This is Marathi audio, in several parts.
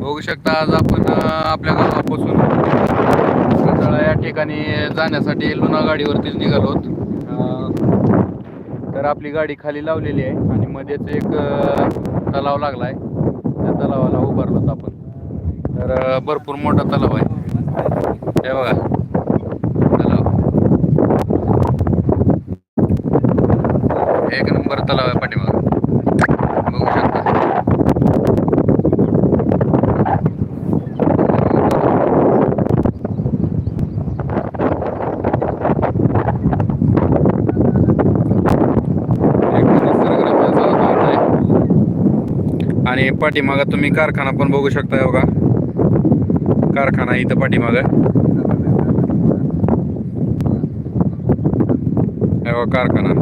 बघू शकता आज आपण आपल्या गावापासून या ठिकाणी जाण्यासाठी लुना गाडीवरतीच निघालो आहोत. तर आपली गाडी खाली लावलेली आहे आणि मध्येच एक तलाव तलाव लागलाय. त्या तलावाला उभारलोत आपण. तर भरपूर मोठा तलाव आहे. हे बघा. तलाव. एक नंबर तलाव आहे पाठीमाग बघू शकता एकदम निसर्गरम्य असं वातावरण आहे. आणि तुम्ही कारखाना पण बघू शकता बघा. कारखाना इथं पाठीमागं. कारखाना.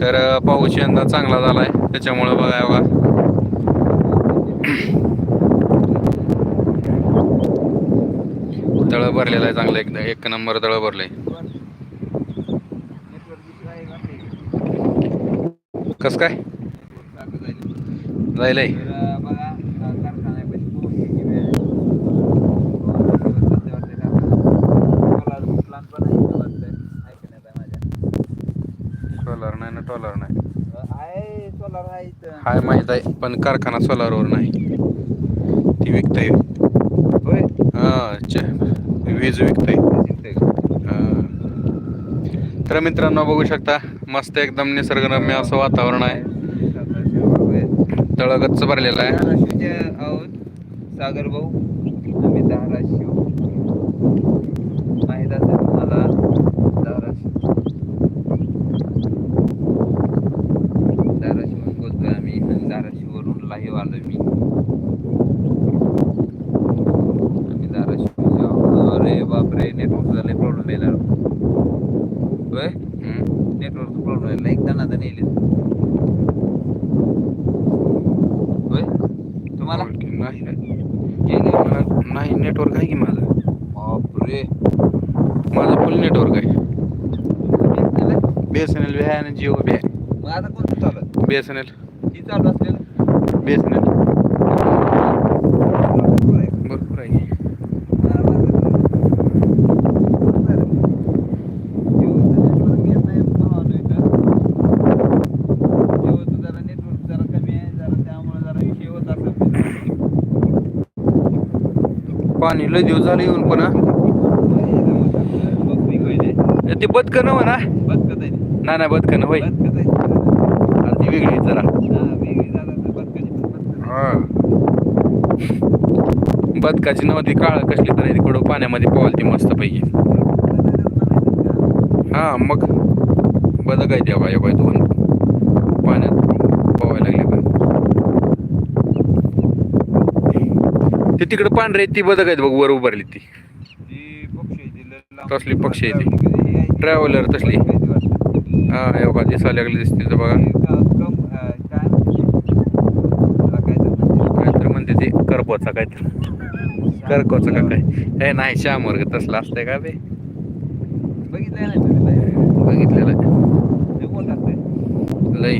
तर पाऊस यंदा चांगला झालाय. त्याच्यामुळं बघा बघा. तळ भरलेलं आहे चांगलं एकदा एक नंबर तळ भरलंय. कस काय? जायलंय. सोलार नाही ना टॉलर नाही. हाय माहीत आहे पण कारखाना सोलारवर नाही. ती विकतय. हा वीज विकतय. तर मित्रांनो बघू शकता मस्त एकदम निसर्गरम्य असं वातावरण आहे. तळगच्च भरलेलं आहे. सागर भाऊ आम्ही धाराशिव माहीत असेल तुम्हाला धाराशिव धाराशिवून बोलतोय आम्ही आणि धाराशिववरून लाईव्ह आलोय मी आम्ही धाराशिवचे आहोत अरे बापरे नेटवर्क झाले प्रॉब्लेम यायला होय हम्म. नेटवर्क प्रॉब्लेम यायला एक जणांचा नेले होय तुम्हाला नाही नाही. गेले मला नाही नेटवर्क आहे की माझं? बापरे. माझं फुल नेटवर्क आहे? बी एस एन एल बी आहे आणि जिओ बी आहे. आता कोणतं चालू आहे? बी एस एन एल ही चालू असलेलं बी एस एन एल भरपूर आहे. भरपूर आहे मला वाटलं- बरं. जिओचं network येत नाही भावानं इथं. जिओचं जरा network जरा कमी आहे, जरा त्यामुळे जरा विषय होत असेल. पाणी लय दिवस झालं येऊन पण हा. ते बदकन हो ना. नाही बदकन होय. ती वेगळी जरा हा, वेगळी झालं तर बदकाची. हा. नव्हती काळ कसली तर तिकडं पाण्यामध्ये पोहाल ती मस्त पैकी हा मग बदक आहे तेव्हा या बाय दोन पाण्यात पोहायला लागले पण ते तिकडं पांढरे ती बदक आहेत बघ वर उभारली ती. जी पक्षी आहे ती ट्रॅव्हलर तसली. हा बघा दिसायला लागली दिसते तर बघा. कम अं, काय? मला काय तर म्हणते. ते करपोचा काय तर करकोचा का काय? हे नाही श्याम वर्ग तसला असतंय का बे? बघितलेलं आहे. लई?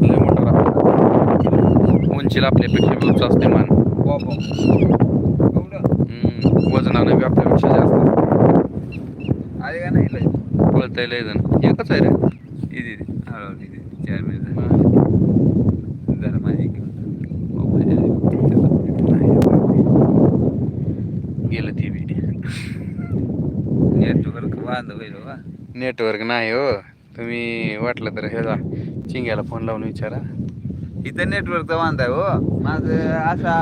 लय. मोठा उंचीला आपल्यापेक्षा उंच असते मान. बाबा. एवढं? हम्म, वजनानं बी आपल्यापेक्षा जास्त आले का नाही लय? पळतंय लय जण एकच आहे रे इथे इथे. हळू इथे इथे. चार मिनिट झाले. जरा माझी घेऊन जा. बाबा, गेलं ती बी नेटवर्क बंद होईल बाबा. नेटवर्क नाही हो तुम्ही वाटलं तर हे जा चिंग्याला फोन लावून विचारा इथं नेटवर्कचा वांदा आहे हो माझं असा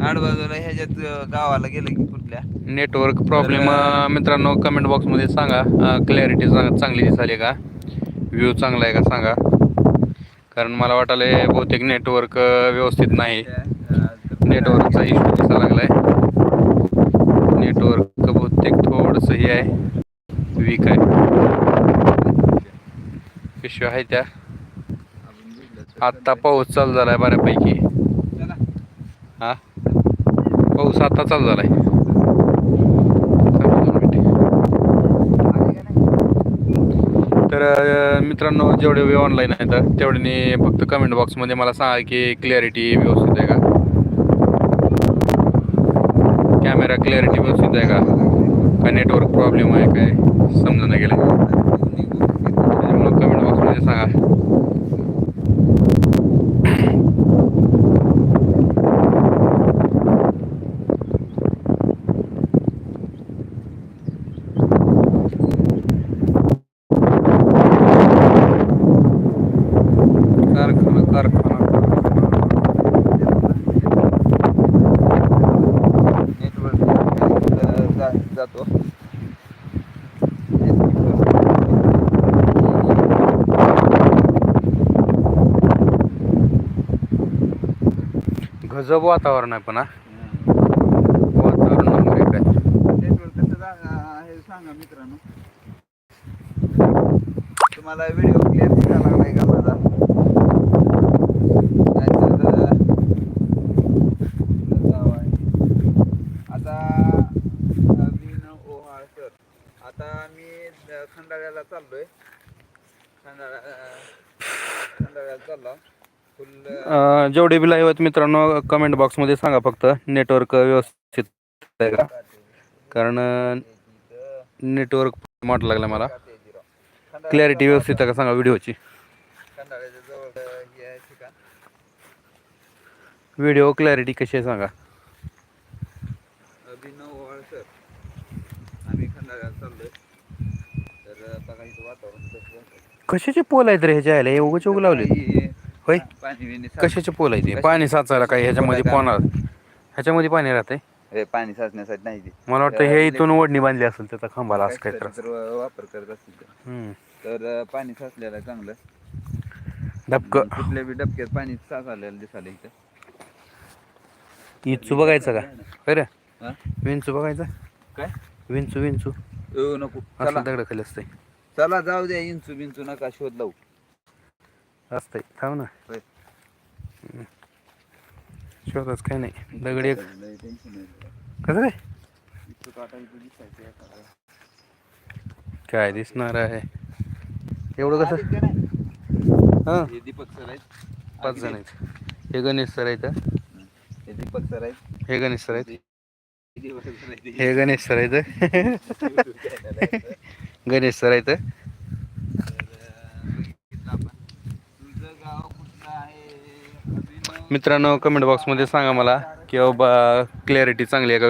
आडबाजूला ह्याच्यात गावाला गेलं की कुठल्या नेटवर्क प्रॉब्लेम मित्रांनो कमेंट बॉक्समध्ये सांगा. क्लॅरिटी चांगली दिसाली का? व्ह्यू चांगला आहे का सांगा. कारण मला वाटायला बहुतेक नेटवर्क व्यवस्थित नाही. नेटवर्कचा इश्यू दिसायला लागलाय. नेटवर्क बहुतेक थोडंसं हे आहे. वीक आहे. पिशव्या आहे त्या. आत्ता पाऊस चालू झालाय बऱ्यापैकी. चला. हा? पाऊस आता चालू झालाय. आहे तर मित्रांनो जेवढे वे ऑनलाईन आहेत तेवढ्याने फक्त कमेंट बॉक्समध्ये मला सांगा की क्लॅरिटी व्यवस्थित आहे का? कॅमेरा क्लॅरिटी व्यवस्थित आहे का? का नेटवर्क प्रॉब्लेम आहे काय? समजून गेलं त्याच्यामुळं कमेंट बॉक्समध्ये सांगा. गजब वातावरण आहे पण हा. वातावरण नंबर एक आहे नेटवर्क सांगा मित्रांनो. तुम्हाला व्हिडिओ क्लिअर दिसायला लागलाय का माझा नाहीतर, अं, गाव आहे. आता अभिनव ओहाळ सर आता मी अं, खंडाळ्याला चाललोय खंडाळा अं, खंडाळ्याला चाललो फुल अं, जेवढे बी लाईव्ह आहेत मित्रांनो कमेंट बॉक्समध्ये सांगा फक्त. नेटवर्क व्यवस्थित आहे का? कारण नेटवर्क मोठं लागलं मला. क्लॅरिटी व्यवस्थित आहे का सांगा व्हिडिओची? खंडाळ्याच्या जवळ अं, हे आहे ठिकाण व्हिडिओ क्लॅरिटी कशी आहे सांगा अभिनव सर. आम्ही खंडाळ्याला चाललोय. तर अं, बघा इथं वातावरण कसं आहे. कशाचे पोल आहेत रे ह्याच्या आयला हे उगाच उग लावले होय? कशाचे पोल आहे ते? पाणी साचायला काय ह्याच्यामध्ये पोहणार ह्याच्यामध्ये पाणी राहते हे पाणी साचण्यासाठी नाही ते. मला वाटतं हे इथून ओढणी बांधली असेल त्याचा खांबाला असं काय त्रास वापर करत असतील ते. हम्म. तर पाणी साचलेलं आहे चांगलं धबक कुठल्या बी डबक्यात पाणी साचलेलं दिसायला इथं. इचू बघायचं का? हा? विंचू बघायचं? काय? विंचू विंचू. नको. चला. असं दगड खाली असतंय. चला जाऊ द्या इंचू बिंचू नका शोध लावू. असतंय. थांब ना. होय. हम्म. शोधाच काय नाही. दगड एक. कसं एखादा. काय दिसणार आहे? एवढं कसं. हां. हे दीपक सर आहेत. पाच जण आहेत. हे गणेश सर आहेत हे. दीपक सर आहेत. हे गणेश सर आहेत. हे. हे गणेश सर आहेत गणेश सर आहेत अं, बघितलं आपण. तुमचं गाव कुठलं आहे अभिनव मित्रांनो कमेंट बॉक्समध्ये सांगा मला की बाबा क्लॅरिटी चांगली आहे का?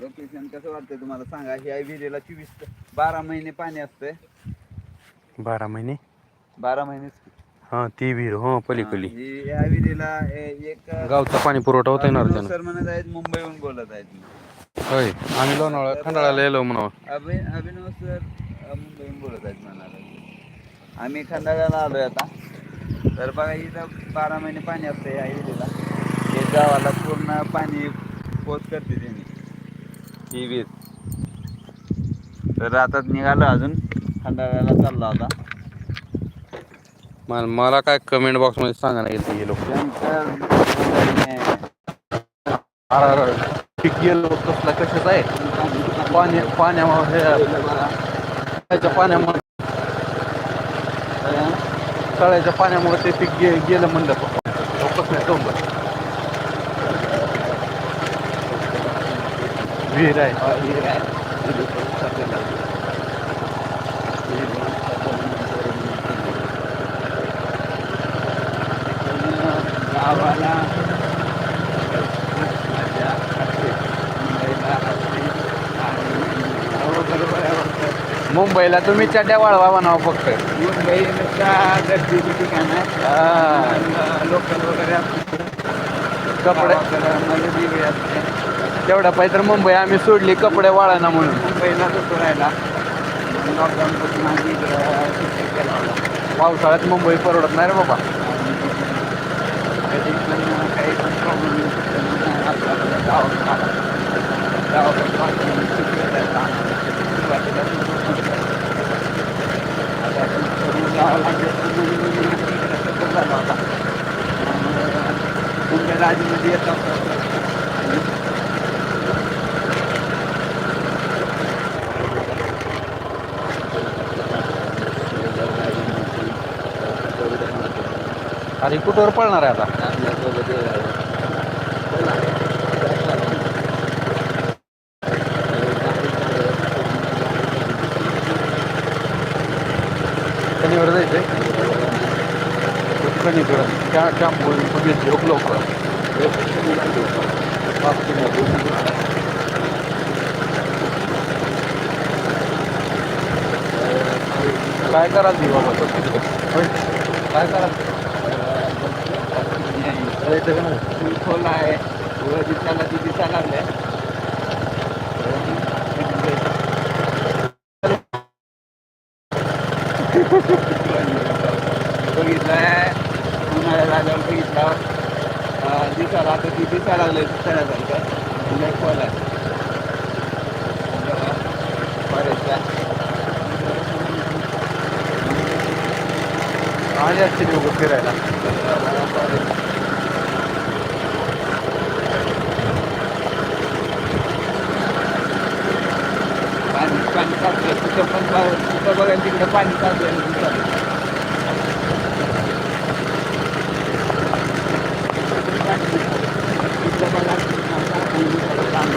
लोकेशन कसं वाटतंय तुम्हाला? सांगा ही आहे विहिरीला चोवीस बारा महिने पाणी असतंय. बारा महिने? बारा महिने हां ती विहीर हो पलीकडली. ही या विहिरीला ए- एक गावचा पाणी पुरवठा होता येणार त्यानं सर म्हणत आहेत मुंबईहून बोलत आहेत. होय आम्ही लोणावळा खंडाळाला येलो म्हणावं. अभि अभिनव सर अ, मुंबईहून बोलत आहेत म्हणाला. आम्ही खंडाळ्याला आलोय आता. तर बघा इथं बारा महिने पाणी असतं या विहिरीला. हे गावाला पूर्ण पाणी पोच करते त्यांनी ही वीज तर आता निघालो अजून खंडाळ्याला चाललो आता. मला मला काय कमेंट बॉक्समध्ये सांगा ना येते लोक त्यानंतर पीक गेलो. कसला कशाच आहे पाणी पाण्यामुळे तळ्याच्या पाण्यामुळे तळ्याच्या पाण्यामुळे ते पीक गे गेलं म्हणलं. कसं डोंगर विहीर आहे गावाला मुंबईला तुम्ही चड्ड्या वाळवा म्हणावं फक्त. मुंबईच्या गर्दीची ठिकाण आहे लोकल वगैरे कपडे? मध्ये वेगळी असते. तेवढा पाहिजे तर मुंबई आम्ही सोडली कपडे वाळाना म्हणून. मुंबईला सुटू राहिला आम्ही. पावसाळ्यात मुंबई परवडत नाही रे बाबा. कधी पण काही पण प्रॉब्लेम येऊ शकतो आपल्याला तुमच्या राज्यामध्ये येतात अरे कुठवर पळणार आहे आता? कधीवर जायचंय. कधीकडं त्या कॅम्प बघितले लोक लवकर. काय करा ती बाबा? काय करा? जायचं का नाही. खोल आहे वर दिसायला ती दिसायला लागले बघितलंय उन्हाळ्यात आल्यावर बघितलं अं, दिसायला आता ती दिसायला लागले दिसायला लागलं लय खोल आहे बरेच आहे. आले असतील लोक फिरायला पाणी पाणी साचलं तिथं पण बघ- तिथं बघा तिकडे पाणी साचलेलं दिसतं. तिथं बघा, पाणी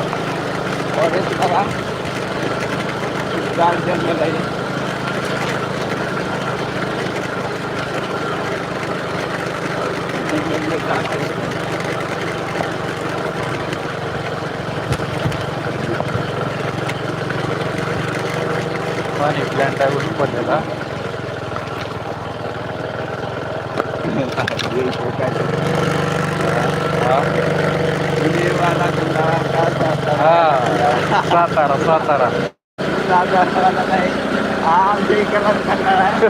पाणी. तिकडे वरचं आता बघून लागलं आपण. आता बघितलं होतं मला तर बरोबर साचलं. हे साखर कारखाना आहे. साखर कारखाना बघा. जायचं साखर कारखाना फॉरेस्ट बघा. गार जंगल आहे. जंगल साखर. पाणी प्लॅन्ट आहे उठून पडलेला हा विजयवाडा, कुंडाळा, सातारा. हा सातारा सातारा सातारा नाही. हा आमच्या इकडला खंडाळा आहे.